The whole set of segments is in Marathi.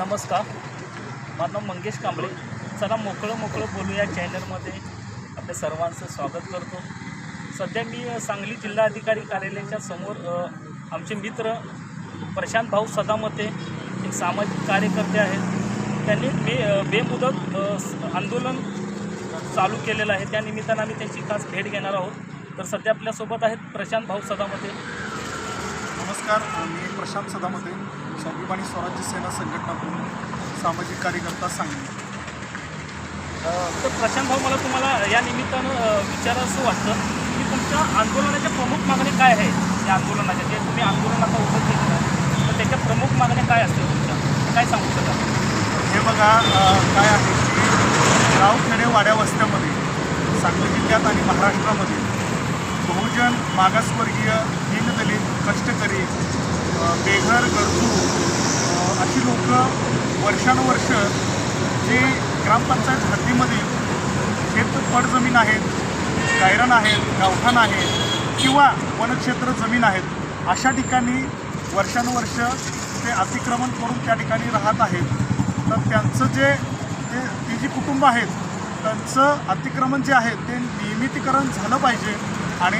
नमस्कार. माझं नाव मंगेश कांबळे. चला मोकळं मोकळं बोलू या चॅनलमध्ये. आपल्या सर्वांचं स्वागत करतो. सध्या मी सांगली जिल्हाधिकारी कार्यालयाच्या समोर आमचे मित्र प्रशांत भाऊ सदामते एक सामाजिक कार्यकर्ते आहेत. त्यांनी बे बेमुदत आंदोलन चालू केलेलं आहे. त्या निमित्तानं आम्ही त्यांची खास भेट घेणार आहोत. तर सध्या आपल्यासोबत आहेत प्रशांत भाऊ सदामते. नमस्कार मी प्रशांत सदामते. स्वाभिमानी स्वराज्य सेना संघटना प्रमुख सामाजिक कार्यकर्ता सांगली तर प्रशांत भाऊ मला तुम्हाला या निमित्तानं अ, विचारावंसं वाटतं की तुमच्या आंदोलनाच्या प्रमुख मागण्या काय आहेत? या आंदोलनाच्या जे तुम्ही आंदोलन आता उभं केलेलं आहे तर त्याच्या प्रमुख मागण्या काय असतील तुमच्या? काय सांगू शकाल? हे बघा काय आहे की गावखेडे वाड्या वस्त्यामध्ये सांगली जिल्ह्यात आणि महाराष्ट्रामध्ये बहुजन मागासवर्गीय दीनदलित कष्टकरी बेघर गरजू अशी लोक वर्षानुवर्ष जे ग्रामपंचायत हद्दीमधील शेत पडजमीन आहेत गायरन आहेत गावठाण आहेत किंवा वनक्षेत्र जमीन आहेत अशा ठिकाणी वर्षानुवर्ष ते अतिक्रमण करून त्या ठिकाणी राहत आहेत. तर त्यांचं जे ते ती जी कुटुंब आहेत त्यांचं अतिक्रमण जे आहे ते नियमितीकरण झालं पाहिजे. आणि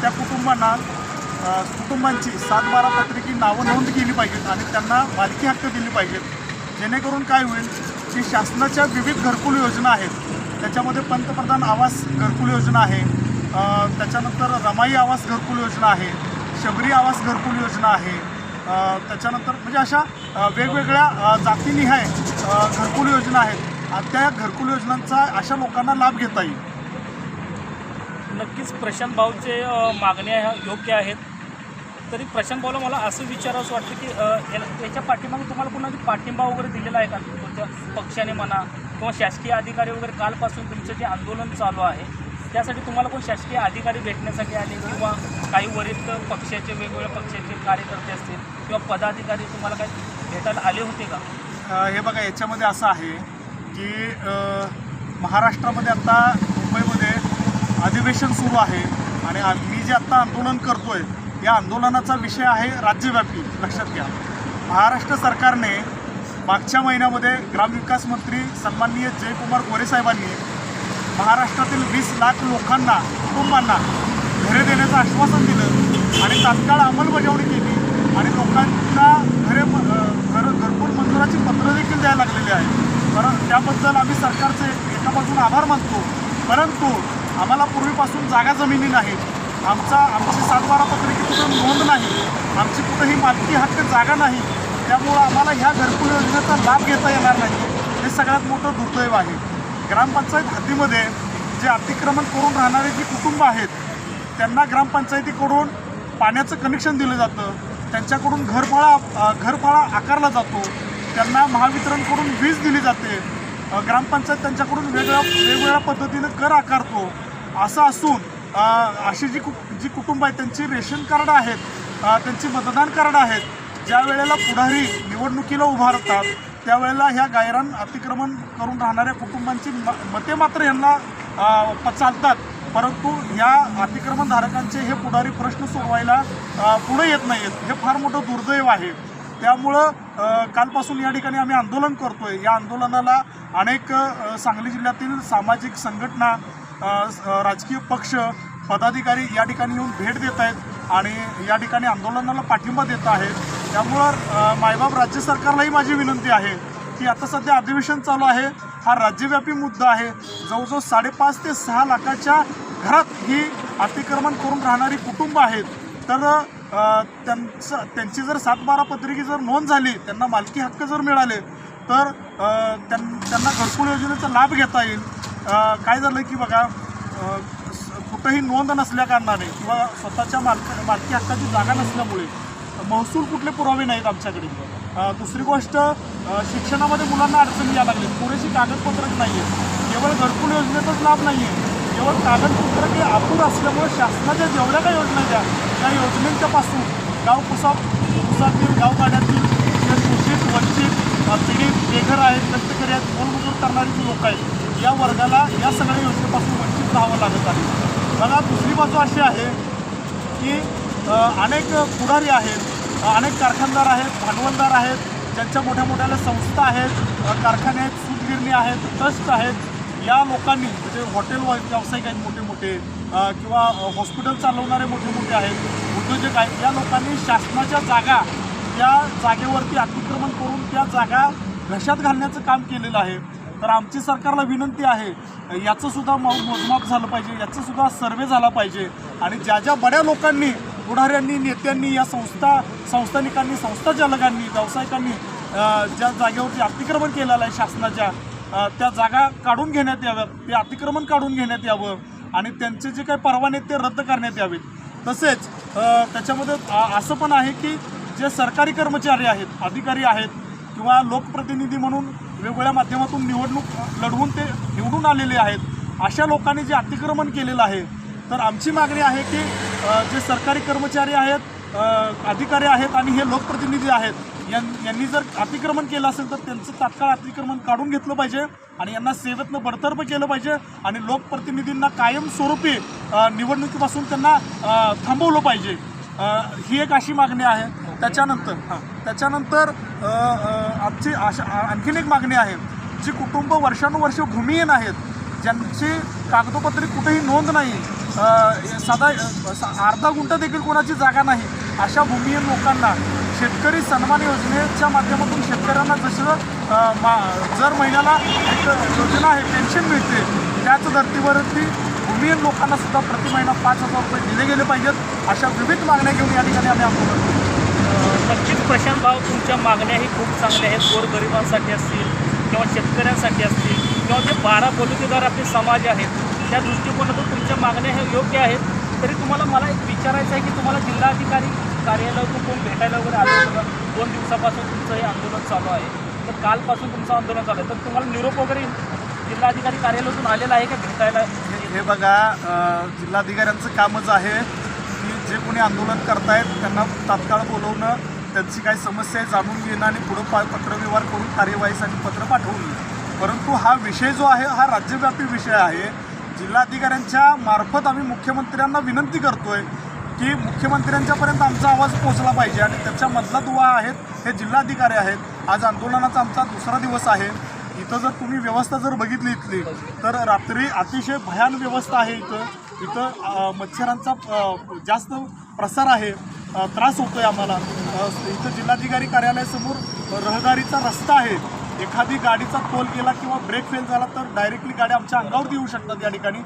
त्या कुटुंबांना कुटुंबांची सात बारा पत्रिकी नावं नोंद केली पाहिजेत आणि त्यांना मालकी हक्क दिली पाहिजेत. जेणेकरून काय होईल की शासनाच्या विविध घरकुल योजना आहेत. त्याच्यामध्ये पंतप्रधान आवास घरकुल योजना आहे. त्याच्यानंतर रमाई आवास घरकुल योजना आहे. शबरी आवास घरकुल योजना आहे. त्याच्यानंतर म्हणजे अशा वेगवेगळ्या जातीनिहाय घरकुल योजना आहेत. त्या घरकुल योजनांचा अशा लोकांना लाभ घेता येईल. नक्कीच प्रशांत भाऊचे मागण्या ह्या योग्य आहेत. तरी प्रशांत भाऊला मला असं विचारावंसं वाटतं की याला- याच्या पाठीमागे तुम्हाला कोणाची पाठिंबा वगैरे दिलेला आहे का? कोणत्या पक्षाने म्हणा किंवा शासकीय अधिकारी वगैरे कालपासून तुमचं जे आंदोलन चालू आहे त्यासाठी तुम्हाला कोण शासकीय अधिकारी भेटण्यासाठी आले किंवा काही वरिष्ठ पक्षाचे वेगवेगळ्या पक्षाचे कार्यकर्ते असतील किंवा पदाधिकारी तुम्हाला काही भेटायला आले होते का? हे बघा याच्यामध्ये असं आहे की महाराष्ट्रामध्ये आता मुंबईमध्ये अधिवेशन सुरू आहे आणि मी जे आत्ता आंदोलन करतो आहे या आंदोलनाचा विषय आहे राज्यव्यापी. लक्षात घ्या. महाराष्ट्र सरकारने मागच्या महिन्यामध्ये ग्रामविकास मंत्री सन्माननीय जयकुमार गोरेसाहेबांनी महाराष्ट्रातील वीस लाख लोकांना कुटुंबांना घरे देण्याचं आश्वासन दिलं आणि तात्काळ अंमलबजावणी केली आणि लोकांना घरे घर घरपूर मंजुराची पत्र देखील द्यायला लागलेली आहे. कारण त्याबद्दल आम्ही सरकारचे एका बाजून आभार मानतो. परंतु आम्हाला पूर्वीपासून जागा जमिनी नाहीत आमचा आमची सातबारा पत्रिकेत कुठं नोंद नाही. आमची कुठंही मालकी हक्क जागा नाही. त्यामुळं आम्हाला ह्या घरकुल योजनेचा लाभ घेता येणार नाही. हे सगळ्यात मोठं दुर्दैव आहे. ग्रामपंचायत हद्दीमध्ये जे अतिक्रमण करून राहणारे जी कुटुंब आहेत त्यांना ग्रामपंचायतीकडून पाण्याचं कनेक्शन दिलं जातं. त्यांच्याकडून घरफाळा घरफाळा आकारला जातो. त्यांना महावितरणकडून वीज दिली जाते. ग्रामपंचायत त्यांच्याकडून वेगळ्या वेगवेगळ्या पद्धतीनं कर आकारतो. असं असून अशी जी कु जी कुटुंब आहेत त्यांची रेशन कार्ड आहेत त्यांची मतदान कार्ड आहेत ज्या वेळेला पुढारी निवडणुकीला उभारतात त्यावेळेला ह्या गायरान अतिक्रमण करून राहणाऱ्या कुटुंबांची म मते मात्र यांना प- चालतात. परंतु ह्या अतिक्रमणधारकांचे हे पुढारी प्रश्न सोडवायला पुढे येत नाहीत. हे फार मोठं दुर्दैव आहे. त्यामुळं कालपासून या ठिकाणी आम्ही आंदोलन करतोय. या आंदोलनाला अनेक सांगली जिल्ह्यातील सामाजिक संघटना राजकीय पक्ष पदाधिकारी या ठिकाणी येऊन भेट देत आहेत आणि या ठिकाणी आंदोलनाला पाठिंबा देत आहेत. त्यामुळं मायबाब मायबाप राज्य सरकारलाही माझी विनंती आहे की आता सध्या अधिवेशन चालू आहे. हा राज्यव्यापी मुद्दा आहे. जवळजवळ साडेपाच ते सहा लाखाच्या घरात ही अतिक्रमण करून राहणारी कुटुंब आहेत. तर त्यांचं त्यांची जर सात बारा पत्रिकी जर नोंद झाली त्यांना मालकी हक्क जर मिळाले तर त्यां- त्यांना घरकुल योजनेचा लाभ घेता येईल. काय झालं की बघा कुठंही नोंद नसल्या कारणाने किंवा स्वतःच्या मालक मालकी हक्काची जागा नसल्यामुळे महसूल कुठले पुरावे नाहीत आमच्याकडे. दुसरी गोष्ट शिक्षणामध्ये मुलांना अडचणी यायला लागली पुरेशी कागदपत्रं नाही आहेत केवळ घरकुल योजनेचाच लाभ नाही आहे केवळ कागदपत्र ते अपूर असल्यामुळे शासनाच्या जेवढ्या काही योजना द्या त्या- त्या योजनेच्या गाव कुसा कुसातील गावगाड्यातील वंचित पीडित बेघर आहेत कष्टकरी आहेत मोलमजूर करणारी जी लोक आहेत या वर्गाला या सगळ्या योजनेपासून वंचित राहावं लागत आहे. बघा दुसरी बाजू अशी आहे की अनेक पुढारी आहेत अनेक कारखानदार आहेत भांडवलदार आहेत ज्यांच्या मोठ्या मोठ्या संस्था आहेत कारखाने आहेत सूतगिरणी आहेत ट्रस्ट आहेत. या लोकांनी म्हणजे हॉटेल व्यावसायिक आहेत मोठे मोठे किंवा हॉस्पिटल चालवणारे मोठे मोठे आहेत उद्योजक आहेत या लोकांनी शासनाच्या जागा त्या जागेवरती अतिक्रमण करून त्या जागा घशात घालण्याचं काम केलेलं आहे. तर आमची सरकारला विनंती आहे याचंसुद्धा सुद्धा मोजमाप झालं पाहिजे याचंसुद्धा सर्वे झाला पाहिजे. आणि ज्या ज्या बड्या लोकांनी पुढाऱ्यांनी नेत्यांनी या संस्था संस्थानिकांनी संस्था चालकांनी व्यावसायिकांनी ज्या जागेवरती अतिक्रमण केलेलं आहे शासनाच्या त्या जागा काढून घेण्यात याव्यात ते अतिक्रमण काढून घेण्यात यावं आणि त्यांचे जे काही परवाने आहेत ते रद्द करण्यात यावेत. तसेच त्याच्यामध्ये असं पण आहे की जे सरकारी कर्मचारी आहेत अधिकारी आहेत किंवा लोकप्रतिनिधी म्हणून वेगवेगळ्या माध्यमातून निवडणूक लढवून ते निवडून आलेले आहेत अशा लोकांनी जे अतिक्रमण केलेलं आहे तर आमची मागणी आहे की जे सरकारी कर्मचारी आहेत अधिकारी आहेत आणि हे लोकप्रतिनिधी आहेत यां यांनी जर अतिक्रमण केलं असेल तर त्यांचं तात्काळ अतिक्रमण काढून घेतलं पाहिजे आणि यांना सेवेतनं बडतर्फ केलं पाहिजे आणि लोकप्रतिनिधींना कायमस्वरूपी निवडणुकीपासून त्यांना थांबवलं पाहिजे. ही एक अशी मागणी आहे. त्याच्यानंतर हां त्याच्यानंतर आमची अशा आणखीन एक मागणी आहे जी कुटुंब वर्षानुवर्ष भूमिहीन आहेत ज्यांची कागदोपत्री कुठेही नोंद नाही साधा सा- अर्धा गुंठा देखील कोणाची जागा नाही अशा भूमिहीन लोकांना शेतकरी सन्मान योजनेच्या माध्यमातून शेतकऱ्यांना जसं मा जर महिन्याला एक योजना आहे पेन्शन मिळते त्याच धर्तीवरती भूमिहीन लोकांना सुद्धा प्रति महिना पाच हजार रुपये दिले गेले पाहिजेत अशा विविध मागण्या घेऊन या ठिकाणी आम्ही आंदोलन करतो. नक्कीच प्रशांत भाऊ तुमच्या मागण्याही खूप चांगल्या आहेत. गोरगरिबांसाठी असतील किंवा शेतकऱ्यांसाठी असतील किंवा जे बारा बलुतेदार आपले समाज आहेत त्या दृष्टिकोनातून तुमच्या मागण्या हे योग्य आहेत. तरी तुम्हाला मला एक विचारायचं आहे की तुम्हाला जिल्हाधिकारी कार्यालयातून कोण भेटायला वगैरे आलं होतं का? दोन दिवसापासून तुमचं हे आंदोलन चालू आहे. तर कालपासून तुमचं आंदोलन चालू आहे. तर तुम्हाला निरोप वगैरे जिल्हाधिकारी कार्यालयातून आलेला आहे का भेटायला? हे- हे बघा जिल्हाधिकाऱ्यांचं कामच आहे की जे कोणी आंदोलन करतायत त्यांना तात्काळ बोलवणं त्यांची काय समस्या आहे जाणून घेणं आणि पुढं पा पत्रव्यवहार करून कार्यवाहीसाठी पत्र पाठवून परंतु हा विषय जो आहे हा राज्यव्यापी विषय आहे. जिल्हाधिकाऱ्यांच्या मार्फत आम्ही मुख्यमंत्र्यांना विनंती करतोय की मुख्यमंत्र्यांच्यापर्यंत आमचा आवाज पोहोचला पाहिजे आणि त्याच्यामधला दुवा आहेत हे जिल्हाधिकारी आहेत. आज आंदोलनाचा आमचा दुसरा दिवस आहे. इथं जर तुम्ही व्यवस्था जर बघितली इथली तर रात्री अतिशय भयान व्यवस्था आहे इथं. इथं मच्छरांचा जास्त प्रसार आहे. त्रास होतोय आम्हाला. अ, इथं जिल्हाधिकारी कार्यालयासमोर रहदारीचा रस्ता आहे. एखादी गाडीचा तोल गेला किंवा ब्रेक फेल झाला तर डायरेक्टली गाड्या आमच्या अंगावरती येऊ शकतात या ठिकाणी.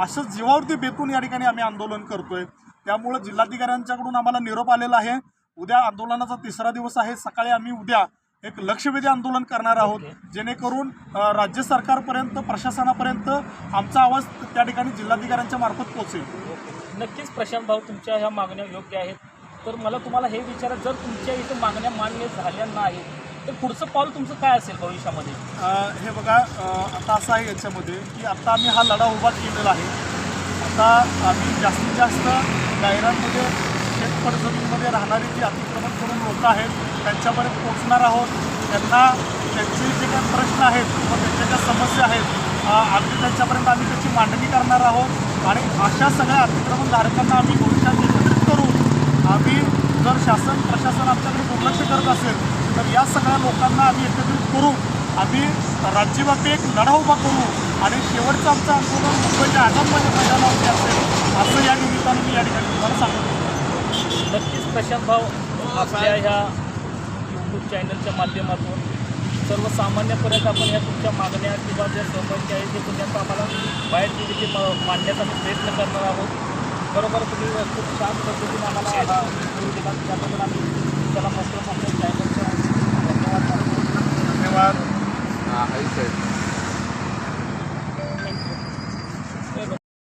असं जीवावरती बेतून या ठिकाणी आम्ही आंदोलन करतोय. त्यामुळं जिल्हाधिकाऱ्यांच्याकडून आम्हाला निरोप आलेला आहे. उद्या आंदोलनाचा तिसरा दिवस आहे. सकाळी आम्ही उद्या एक लक्षवेधी आंदोलन करणार आहोत. जेणेकरून राज्य सरकारपर्यंत प्रशासनापर्यंत आमचा आवाज त्या ठिकाणी जिल्हाधिकाऱ्यांच्या मार्फत पोहोचेल. नक्कीच प्रशांत भाऊ तुमच्या ह्या मागण्या योग्य आहेत. तर मला तुम्हाला हे विचारा जर तुमच्या इथं मागण्या मान्य झाल्या नाही तर पुढचं पाऊल तुमचं काय असेल भविष्यामध्ये? हे बघा आता असं आहे याच्यामध्ये की आता आम्ही हा लढा उभा केलेला आहे. आता आम्ही जास्तीत जास्त गायरांमध्ये शेतपडजमीनमध्ये राहणारी जी अतिक्रमण करून लोकं आहेत त्यांच्यापर्यंत पोहोचणार आहोत. त्यांना त्यांचे जे काही प्रश्न आहेत किंवा त्यांच्या ज्या समस्या आहेत आम्ही त्यांच्यापर्यंत आम्ही त्याची मांडणी करणार आहोत. आणि अशा सगळ्या अतिक्रमणधारकांना आम्ही भविष्यात एकत्रित आम्ही जर शासन प्रशासन आमच्याकडे दुर्लक्ष करत असेल तर या सगळ्या लोकांना आम्ही एकत्रित करू. आम्ही राज्यव्यापी एक लढा उभा करू आणि शेवटचं आमचं आंदोलन मुंबईच्या आझाद मैदानावरती असेल असं या निमित्तानं मी या ठिकाणी तुम्हाला सांगतो. नक्कीच प्रशांत भाऊ आपल्या ह्या यूट्यूब चॅनलच्या माध्यमातून सर्वसामान्यपर्यंत आपण ह्या तुमच्या मागण्या किंवा ज्या सहभागी आहेत ते पर्यंत आम्हाला बाहेर दिली म- मांडण्याचा प्रयत्न करणार आहोत. बरोबर तुम्ही खूप छान पद्धतीने आम्हाला हा दिला. त्याबद्दल आम्ही त्याला मस्त आपल्या धन्यवाद. धन्यवाद. हा, आहे साहेब.